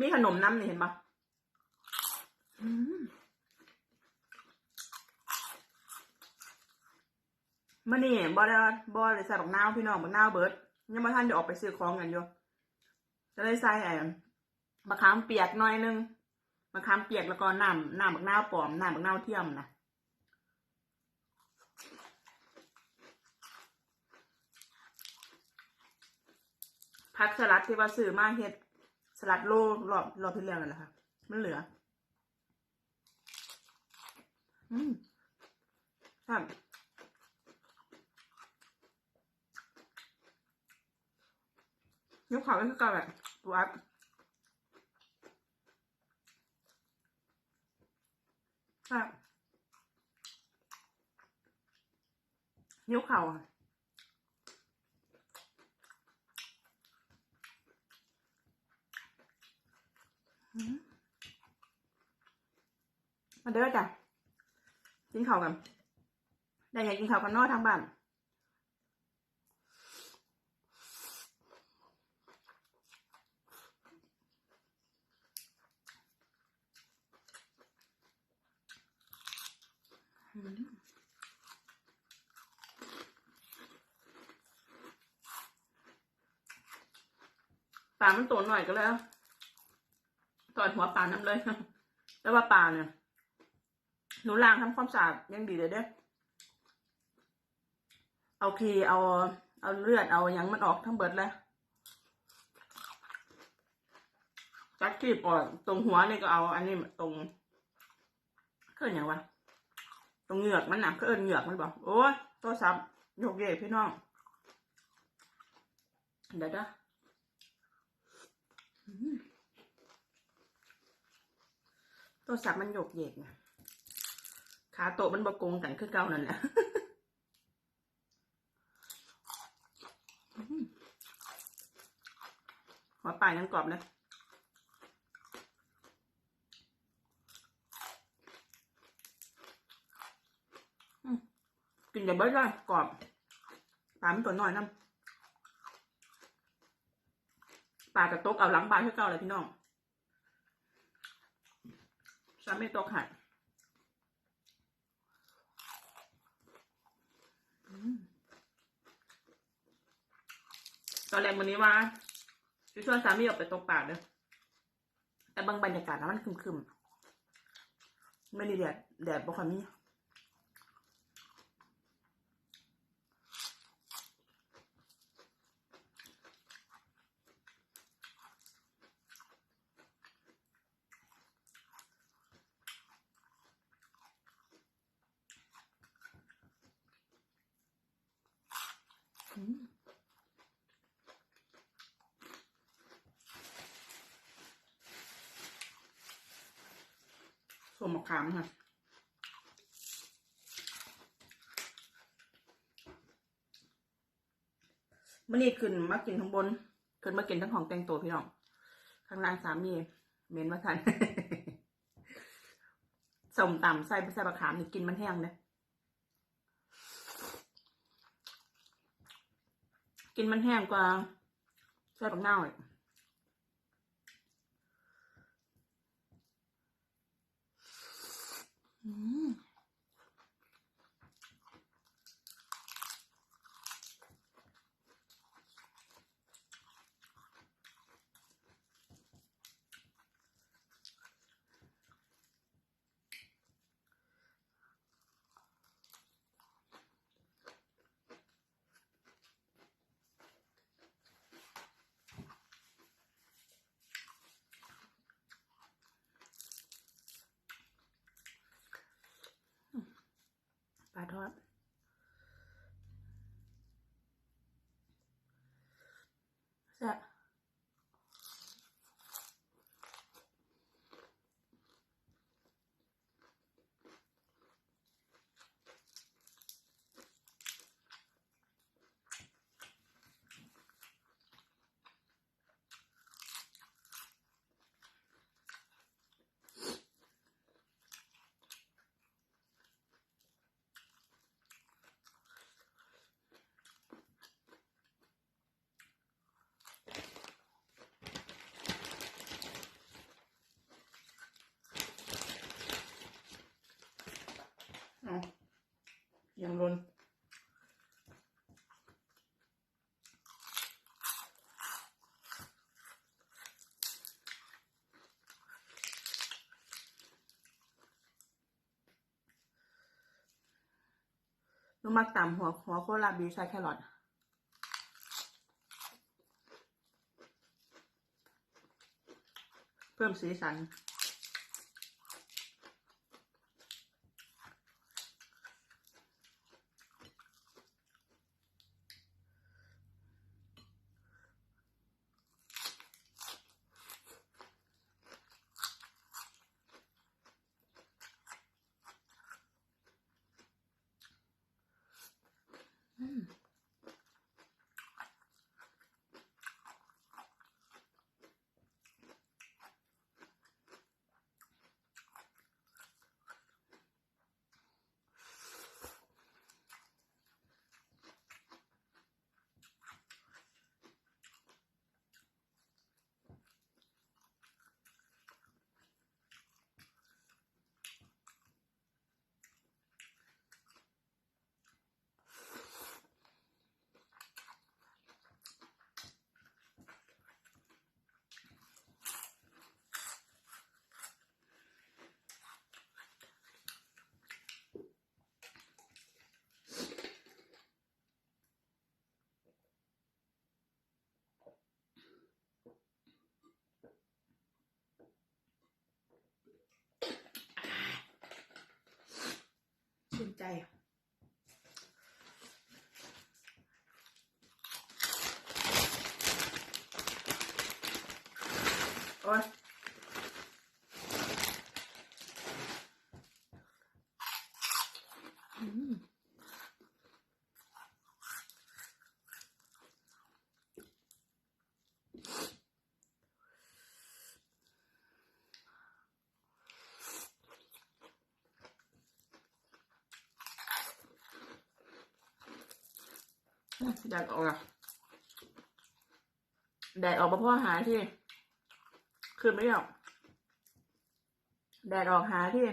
มีขนมน้ำนี่เห็นปะอืมมื่อนี่บอได้บอเลยใส่บักนาวพี่น้องบักนาวเบิร์ดยังมาท่านจะออกไปซื้อของกันอยู่จะได้ใส่ไอ้มะขามเปียกหน่อยนึงมะขามเปียกแล้วก็น้ำน้ำบักนาวปลอมน้ำบักนาวเทียมนะผักสลัดที่ว่าซื้อมาเฮ็ด สลัดโลรอบรอบที่แล้วนั่นแหละค่ะ มันเหลือ อืมครับยกขาไว้คือเก่าแบบตัวอัพครับยกเข่าอะ มาเด้อจ้ะกินข้าวกัน ได้ไงกินข้าวกันนอกทางบ้านปลามันตัวหน่อยก็แล้ว ตอดหัวปลาน้ำเลยแล้วว่าปลาเนี่ยหนูล้างทำความสะอาดยังดีเลยเด้อเอาคีเอาเอาเลือดเอาหยังมันออกทั้งเบิดเลยจักขีบออกตรงหัวนี่ก็เอา อันนี้ตรงเคลื่อนอย่างวะตรงเหงือกมันหนักเคลื่อนเหงือกมันบอกโอ้ยโทรศัพท์โยกเยกพี่น้องเดี๋ยวนะอื มโทรศัพท์มันโยกเยกไงขาโตะมันบกงกันคือเก่านั่นแหละหัวปลายยังกรอบเลยอืมกินอย่เบิ้ลเลยกรอบปลามันตัวน้อยน้ำปลากระตกเอาหลังปลาคือเก่าเลยพี่น้อง ซาไม่ตกหัดตอนแรกวันนี้ว่าจะชวนสามีออกไปตกปลาเด้อแต่บางบรรยากาศนะมันครึมๆไม่ได้แดดแดดบ่ค่อยมี ส่วนมะขามค่ะมื่อนี้ขึ้นมากินข้างบน ขึ้นมากินทั้งของแต่งตัวพี่น้อง ข้างล่างสามีเมนว่าทันสมต่ำใส่ใส่บะขามนี่กินมันแห้งเลย กินมันแห้งกว่าใส่บักเน่าอีกอืม hot. มักตำหัวหัวโคลาบีใส่แครอทเพิ่มสีสัน ชื่นใจ โอ้ยอืม แดดออกอะแดดออกมาพ่อหาที่ คืนไม่ออก แดดออกหาที่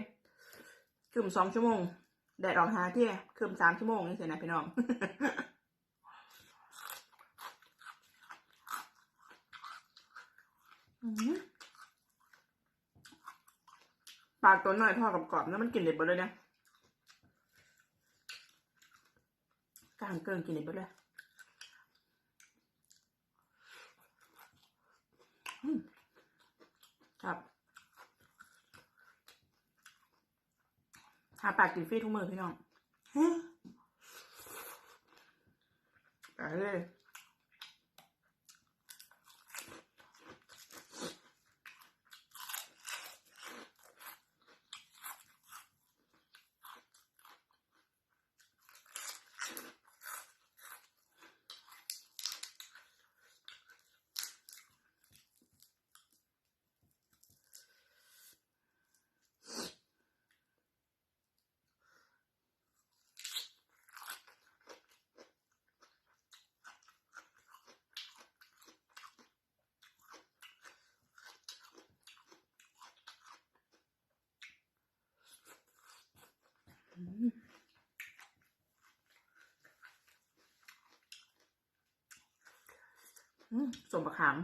คืมสองชั่วโมง แดดออกหาที่คืมสามชั่วโมงนี่สินะพี่น้องปากตัวหน่อยทอดกับกรอบๆแล้วมันกินเด็ดเบดเลยเนี่ย กลางเกินกินเด็ดเบดเลยครับหาปากกินฟรีทุกมือพี่น้องฮะไปเลย อืม สมประคาม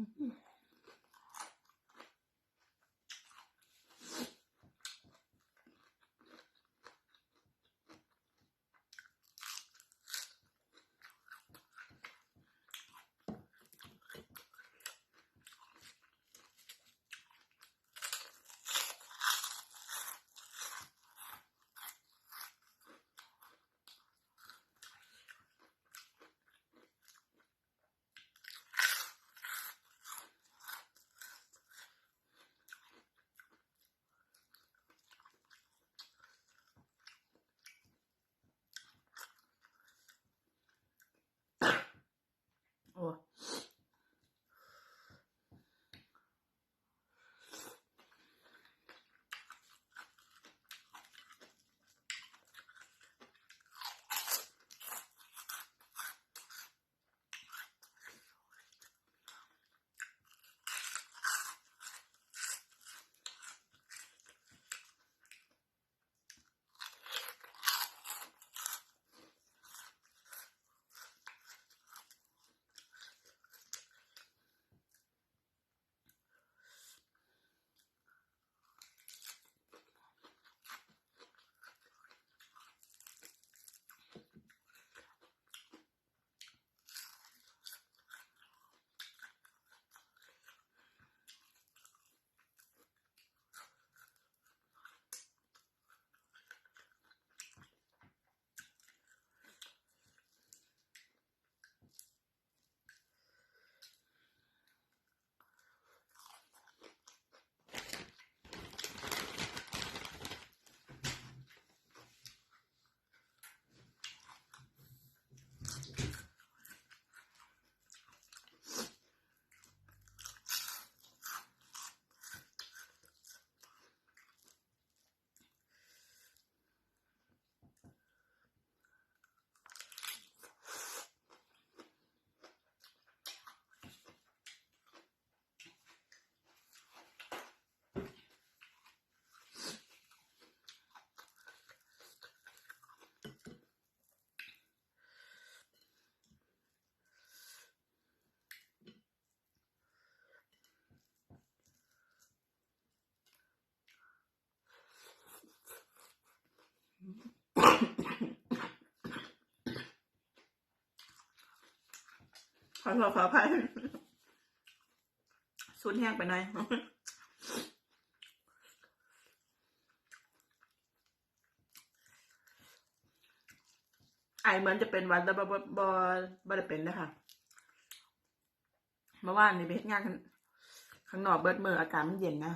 Mm-hmm. ขอขออภัยสุนแห้งไปหน่อยไอเหมือนจะเป็นวันแต่บบบบ่ได้เป็นนะคะเมื่อวานนี่ไปเฮ็ดงานข้างนอกเบิดมืออากาศมันเย็นนะ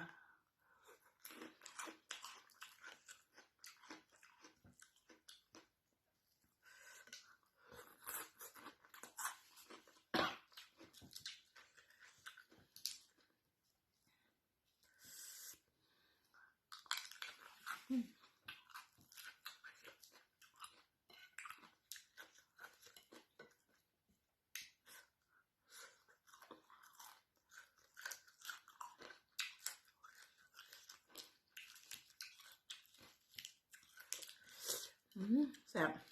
อื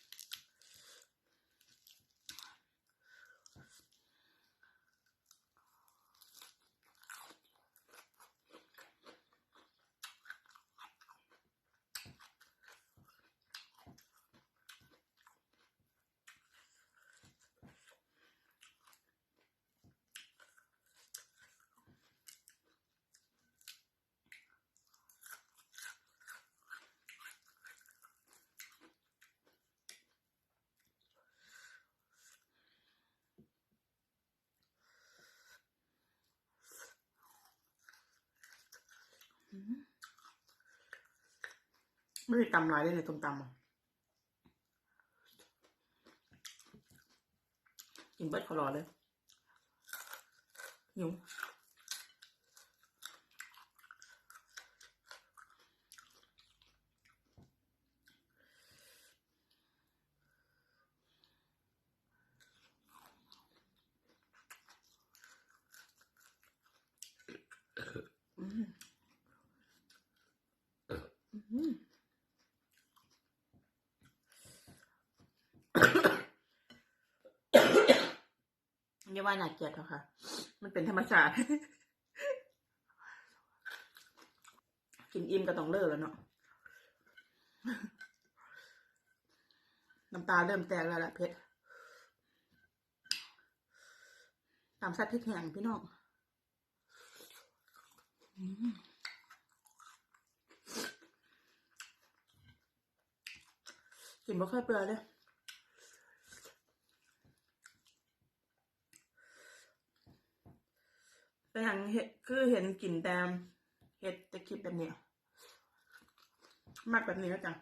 ไม่ได้ตำลายได้เลยตรงตำอะกินเบิดเขารอเลยหิว อืมอืมอย่า ว่าน่าเกลียดหรอกค่ะ มันเป็นธรรมชาติ กินอิ่มก็ต้องเลิกแล้วเนาะ น้ำตาเริ่มแตกแล้วล่ะเพชรตามซัดพริกแห้งพี่น้องกินบ่ค่อยเปลือยเลย แต่อย่างเห็ดคือเห็นกลิ่นแตมเห็ดแต่คลิปแบบเนี้ยมากแบบนี้แล้วจ้ะ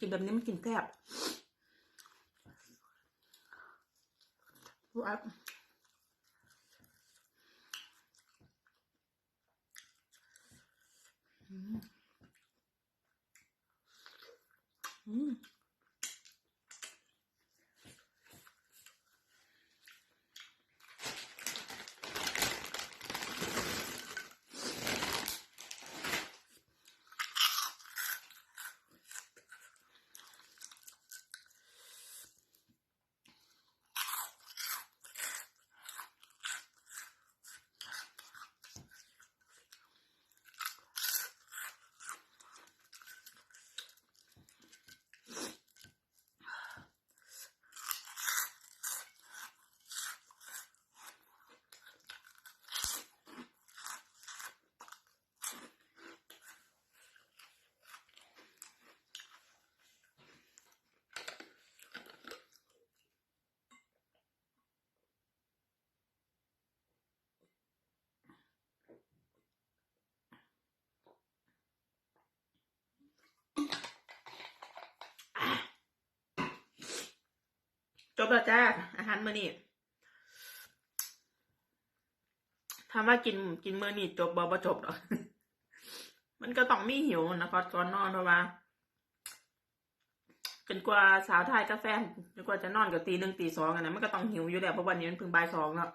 กินแบบนี้มันกินแซ่บว้อืมอืม จบแล้วจ้า อาหารมื้อนี้ถามว่ากินกินมื้อนี้จบบ่บ่จบหรอกมันก็ต้องมีหิวนะก่อนก่อนนอนเพราะว่าจนกว่าสาวไทยกาแฟจนกว่าจะนอนกับตีหนึ่งตีสองอะนะมันก็ต้องหิวอยู่แล้วเพราะวันนี้มันเพิ่งบ่ายสองแล้ว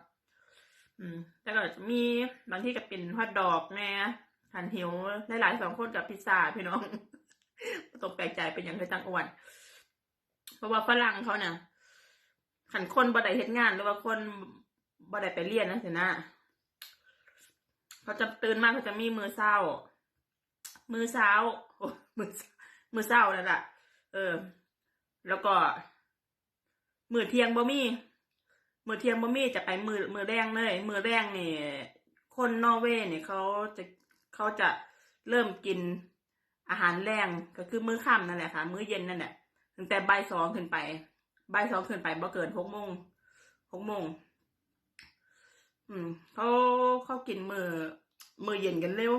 อืมแต่ก็มีบางที่ก็เป็นฮอทดอกแน่หันหิวหลายๆสองคนกับพิซซ่าพี่น้องต้องแปลกใจเป็นอย่างไรตั้งอ้วนเพราะว่าฝรั่งเขาเนี่ย ขันคนบ่ได้เฮ็ดงานหรือว่าคนบ่ได้ไปเรียนนั่นสินะเขาจะตื่นมากเขาจะมีมือเศร้า มือเช้าโอ้มือมือเศร้านั่นแหละเออ แล้วก็ มือเที่ยงบ่มีมือเที่ยงบ่มีจะไปมือมือแรงเลย มือแรงนี่คนนอร์เวย์เนี่ยเขาจะเขาจะเริ่มกินอาหารแรงก็คือมื้อค่ำนั่นแหละค่ะ มื้อเย็นนั่นแหละตั้งแต่บ่ายสองขึ้นไป บ่ายสองขึ้นไปบ่เกินหกโมงหกโมงอืมเขาเขากินมือมือเย็นกันเร็ว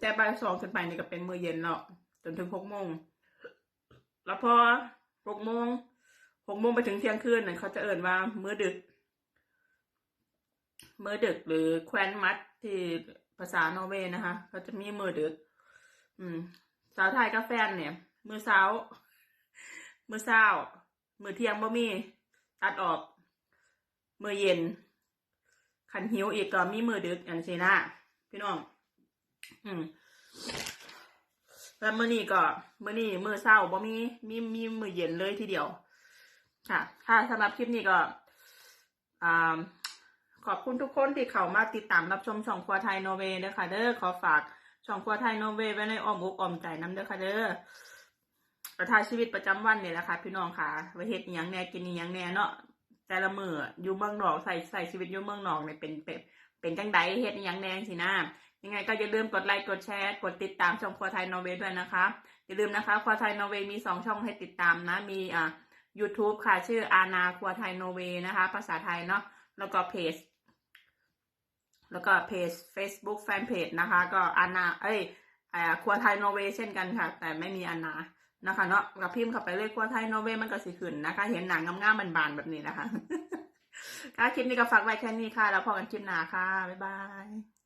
แต่บ่ายสองขึ้นไปนี่ก็เป็นมือเย็นแล้วจนถึงหกโมงแล้วพอหกโมงหกโมงไปถึงเที่ยงคืนน่ะเขาจะเอิ่นว่ามื้อดึก มื้อดึกหรือแคว้นมัดที่ภาษานอร์เวย์นะคะเขาจะมีมื้อดึก อืมสาวไทยกับแฟนเนี่ย มื้อเช้า มื้อเช้ามื้อเที่ยงบ่มี ตัดออกมื้อเย็น ขันหิวอีกก็มีมือดึกอย่างนี้นะพี่น้อง อืมแล้วมื้อนี้ก็มื้อนี้มือเช้าบ่มีมีมีมือเย็นเลยทีเดียว ค่ะ ค่ะสำหรับคลิปนี้ก็อ่าขอบคุณทุกคนที่เข้ามาติดตามรับชมช่องครัวไทยโนเวเด้อค่ะเด้อขอฝากช่องครัวไทยโนเวไว้ในอ้อมอกอ้อมใจน้ำเด้อค่ะเด้อ ประทายชีวิตประจำวันเนี่ยแหละค่ะพี่น้องค่ะไว้เฮ็ดอหยังแน่กินอหยังแน่เนาะแต่ละมืออยู่เมืองนอกใส่ใส่ชีวิตอยู่เมืองนอกเนี่ยเป็นเป็นเป็นจังใดเฮ็ดอหยังแน่สินะยังไงก็อย่าลืมกดไลค์กดแชร์ กดติดตามช่องครัวไทยโนเวย์ด้วยนะคะอย่าลืมนะคะครัวไทยโนเวย์มีสองช่องให้ติดตามนะมีอ่า YouTube ค่ะ ชื่ออาณาครัวไทยโนเวย์นะคะ ภาษาไทยเนาะแล้วก็เพจแล้วก็เพจ Facebook แฟนเพจนะคะ ก็อาณาเอ้ยอ่าครัวไทยโนเวย์เช่นกันค่ะ แต่ไม่มีอาณา นะคะเนาะกับพิมพ์เข้าไปเลยครัวไทยโนเวมันก็สิขึ้นนะคะ เห็นหนังงามๆบานๆแบบนี้นะคะค่ะคลิปนี้ก็ฝากไว้แค่นี้ค่ะ แล้วพอกันคลิปหน้าค่ะ บ๊ายบาย